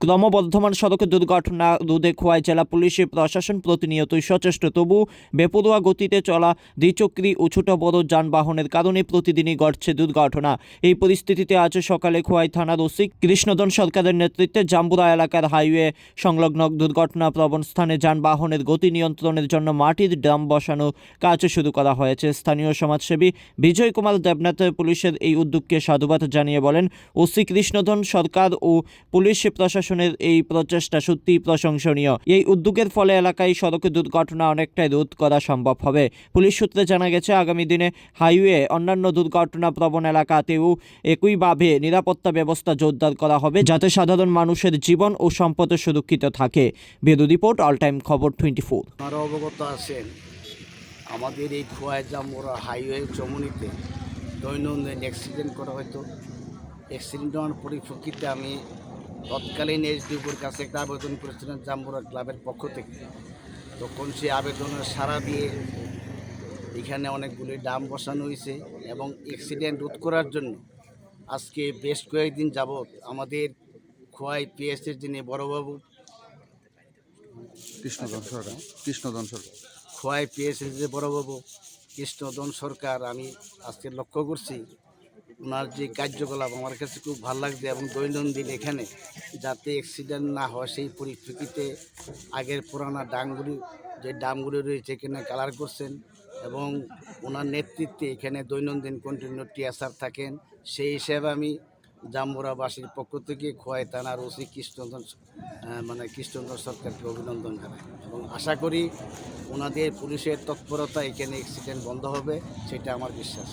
ক্রমবর্ধমান সড়ক দুর্ঘটনা রোধে খোয়াই জেলা পুলিশের প্রশাসন প্রতিনিয়তই সচেষ্ট। তবু বেপরোয়া গতিতে চলা দ্বিচক্রি ও ছোট বড় যানবাহনের কারণে প্রতিদিনই ঘটছে দুর্ঘটনা। এই পরিস্থিতিতে আজ সকালে খোয়াই থানার ওসি কৃষ্ণধন সরকারের নেতৃত্বে জাম্বুরা এলাকার হাইওয়ে সংলগ্ন দুর্ঘটনা প্রবণ স্থানে যানবাহনের গতি নিয়ন্ত্রণের জন্য মাটির ড্রাম বসানো কাজ শুরু করা হয়েছে। স্থানীয় সমাজসেবী বিজয় কুমার দেবনাথ পুলিশের এই উদ্যোগকে সাধুবাদ জানিয়ে বলেন, ওসি কৃষ্ণধন সরকার ও পুলিশ প্রশাসনের এই প্রচেষ্টা সত্যিই প্রশংসনীয়। এই উদ্যোগের ফলে এলাকায় সড়ক দুর্ঘটনা অনেকটাই রোধ করা সম্ভব হবে। পুলিশ সূত্রে জানা গেছে, আগামী দিনে হাইওয়ে, অন্যান্য দুর্ঘটনা প্রবণ এলাকাতেও একইভাবে নিরাপত্তা ব্যবস্থা জোরদার করা হবে যাতে সাধারণ মানুষের জীবন ও সম্পদ সুরক্ষিত থাকে। বেদু রিপোর্ট, অল টাইম খবর টোয়েন্টি ফোর। অবগত আছেন, আমাদের এই খোয়াই জামুরা হাইওয়ে চমুনিতে দৈনন্দিন অ্যাক্সিডেন্ট করা হয়তো অ্যাক্সিডেন্ট হওয়ার পরিপ্রেক্ষিতে আমি তৎকালীন এসডিওর কাছে একটা আবেদন করেছিলাম জাম্বুরা ক্লাবের পক্ষ থেকে। তখন সে আবেদনের সাড়া দিয়ে এখানে অনেকগুলি ডাম বসানো হয়েছে এবং অ্যাক্সিডেন্ট রোধ করার জন্য আজকে বেশ কয়েকদিন যাবৎ আমাদের খোয়াই পিএসের যিনি বড়বাবু কৃষ্ণধন সরকার কৃষ্ণধন সরকার। খোয়াই পেয়েছে যে বড়বাবু কৃষ্ণদন সরকার আমি আজকে লক্ষ্য করছি ওনার যে কার্যকলাপ আমার কাছে খুব ভালো লাগছে এবং দৈনন্দিন এখানে যাতে অ্যাক্সিডেন্ট না হয় সেই পরিস্থিতিতে আগের পুরানা ডামগুলি যে ডামগুলি রয়েছে এখানে কালার করছেন এবং ওনার নেতৃত্বে এখানে দৈনন্দিন কন্টিনিউ টিয়াসার থাকেন। সেই হিসেবে আমি জাম্বুরাবাসীর পক্ষ থেকে খোয়াই থানার ওসি কৃষ্ণধন আহ, মানে কৃষ্ণধন সরকারকে অভিনন্দন জানাই। এবং আশা করি ওনাদের পুলিশের তৎপরতা এখানে অ্যাক্সিডেন্ট বন্ধ হবে সেটা আমার বিশ্বাস।